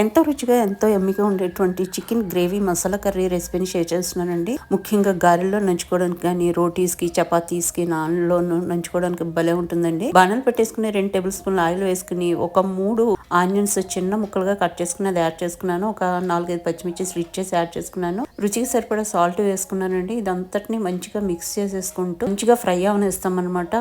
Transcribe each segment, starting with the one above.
ఎంతో రుచిగా ఎంతో ఎమ్మిగా ఉండేటువంటి చికెన్ గ్రేవీ మసాలా కర్రీ రెసిపీని షేర్ చేస్తున్నానండి. ముఖ్యంగా గారెల్లో నంచుకోవడానికి కానీ రోటీస్కి చపాతీస్కి నాన్లో నంచుకోవడానికి భలే ఉంటుందండి. బాణాలు పెట్టేసుకుని రెండు టేబుల్ స్పూన్లు ఆయిల్ వేసుకుని ఒక మూడు ఆనియన్స్ చిన్న ముక్కలుగా కట్ చేసుకుని అది యాడ్ చేసుకున్నాను. ఒక నాలుగైదు పచ్చిమిర్చి స్విచ్ చేసి యాడ్ చేసుకున్నాను. రుచికి సరిపడా సాల్ట్ వేసుకున్నానండి. ఇదంతటిని మంచిగా మిక్స్ చేసేసుకుంటూ మంచిగా ఫ్రై అవనిస్తాం అనమాట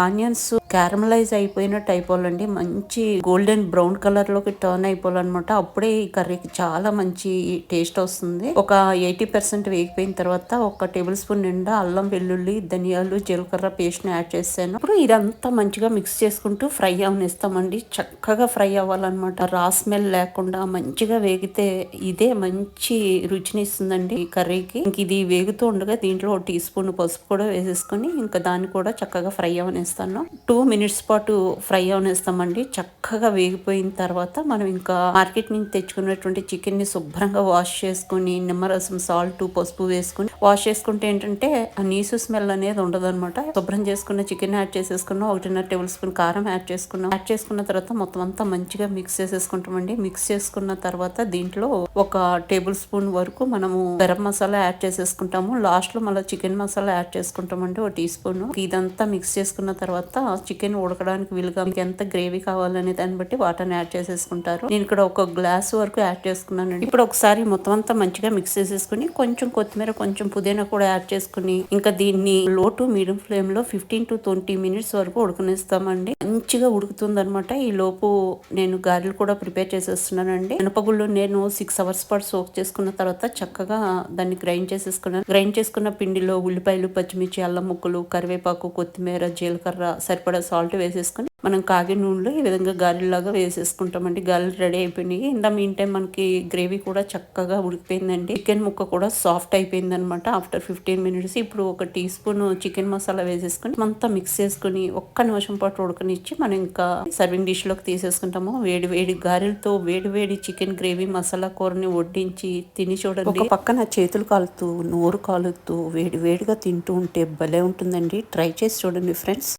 ఆనియన్స్ క్యారమలైజ్ అయిపోయినట్టు అయిపోవాలండి మంచి గోల్డెన్ బ్రౌన్ కలర్లోకి టర్న్ అయిపోవాలన్నమాట. అప్పుడే ఈ కర్రీకి చాలా మంచి టేస్ట్ వస్తుంది. ఒక ఎయిటీ పర్సెంట్ వేగిపోయిన తర్వాత ఒక టేబుల్ స్పూన్ నిండా అల్లం వెల్లుల్లి ధనియాలు జీలకర్ర పేస్ట్ని యాడ్ చేశాను. ఇప్పుడు ఇదంతా మంచిగా మిక్స్ చేసుకుంటూ ఫ్రై అవనిస్తామండి. చక్కగా ఫ్రై అవ్వాలన్నమాట. రా స్మెల్ లేకుండా మంచిగా వేగితే ఇదే మంచి రుచిని ఇస్తుందండి ఈ కర్రీకి. ఇంక ఇది వేగుతూ ఉండగా దీంట్లో టీ స్పూన్ పసుపు కూడా వేసేసుకొని ఇంకా దాన్ని కూడా చక్కగా ఫ్రై అవనిస్తాను టూ మినిట్స్ పాటు ఫ్రై అవనిస్తామండి. చక్కగా వేగిపోయిన తర్వాత మనం ఇంకా మార్కెట్ నుంచి తెచ్చుకున్నటువంటి చికెన్ని శుభ్రంగా వాష్ చేసుకుని నిమ్మరసం సాల్ట్ పసుపు వేసుకుని వాష్ చేసుకుంటే ఏంటంటే ఆ నీసు స్మెల్ అనేది ఉండదు అనమాట శుభ్రం చేసుకున్న చికెన్ యాడ్ చేసేసుకున్నాం. ఒకటిన్నర టేబుల్ స్పూన్ కారం యాడ్ చేసుకున్నాం. యాడ్ చేసుకున్న తర్వాత మొత్తం అంతా మంచిగా మిక్స్ చేసేసుకుంటామండి. మిక్స్ చేసుకున్న తర్వాత దీంట్లో ఒక టేబుల్ స్పూన్ వరకు మనము గరం మసాలా యాడ్ చేసేసుకుంటాము. లాస్ట్లో మళ్ళీ చికెన్ మసాలా యాడ్ చేసుకుంటామండి. ఒక టీ స్పూన్. ఇదంతా మిక్స్ చేసుకున్న తర్వాత చికెన్ ఉడకడానికి వీలుగా మీకు ఎంత గ్రేవీ కావాలనే దాన్ని బట్టి వాటర్ని యాడ్ చేసేసుకుంటారు. నేను ఇక్కడ ఒక గ్లాస్ వరకు యాడ్ చేసుకున్నానండి ఇప్పుడు ఒకసారి మొత్తం అంతా మంచిగా మిక్స్ చేసేసుకుని కొంచెం కొత్తిమీర కొంచెం పుదీనా కూడా యాడ్ చేసుకుని ఇంకా దీన్ని లో టు మీడియం ఫ్లేమ్లో ఫిఫ్టీన్ టు ట్వంటీ మినిట్స్ వరకు ఉడకనిస్తామండి. మంచిగా ఉడుకుతుంది అనమాట ఈ లోపు నేను గారెలు కూడా ప్రిపేర్ చేసేస్తున్నానండి. మినపగుళ్ళు నేను సిక్స్ అవర్స్ పాటు సోక్ చేసుకున్న తర్వాత చక్కగా దాన్ని గ్రైండ్ చేసేసుకున్నాను. గ్రైండ్ చేసుకున్న పిండిలో ఉల్లిపాయలు పచ్చిమిర్చి అల్లం ముక్కలు కరివేపాకు కొత్తిమీర జీలకర్ర సరిపడా సాల్ట్ వేసేసుకొని మనం కాగి నూనెలో ఈ విధంగా గాలిలాగా వేసేసుకుంటామండి. గాలి రెడీ అయిపోయినాయి. ఇందా మీన్ టైం మనకి గ్రేవీ కూడా చక్కగా ఉడికిపోయిందండి. చికెన్ ముక్క కూడా సాఫ్ట్ అయిపోయింది అనమాట ఆఫ్టర్ ఫిఫ్టీన్ మినిట్స్. ఇప్పుడు ఒక టీ స్పూన్ చికెన్ మసాలా వేసేసుకుని అంతా మిక్స్ చేసుకుని ఒక్క నిమిషం పాటు ఉడకనిచ్చి మనం ఇంకా సర్వింగ్ డిష్లోకి తీసేసుకుంటాము. వేడి వేడి గారెలతో వేడి వేడి చికెన్ గ్రేవీ మసాలా కూరని వడ్డించి తిని చూడండి. ఒక పక్కన చేతులు కాలుతూ నోరు కాలుతూ వేడి వేడిగా తింటూ ఉంటే భలే ఉంటుందండి. ట్రై చేసి చూడండి ఫ్రెండ్స్.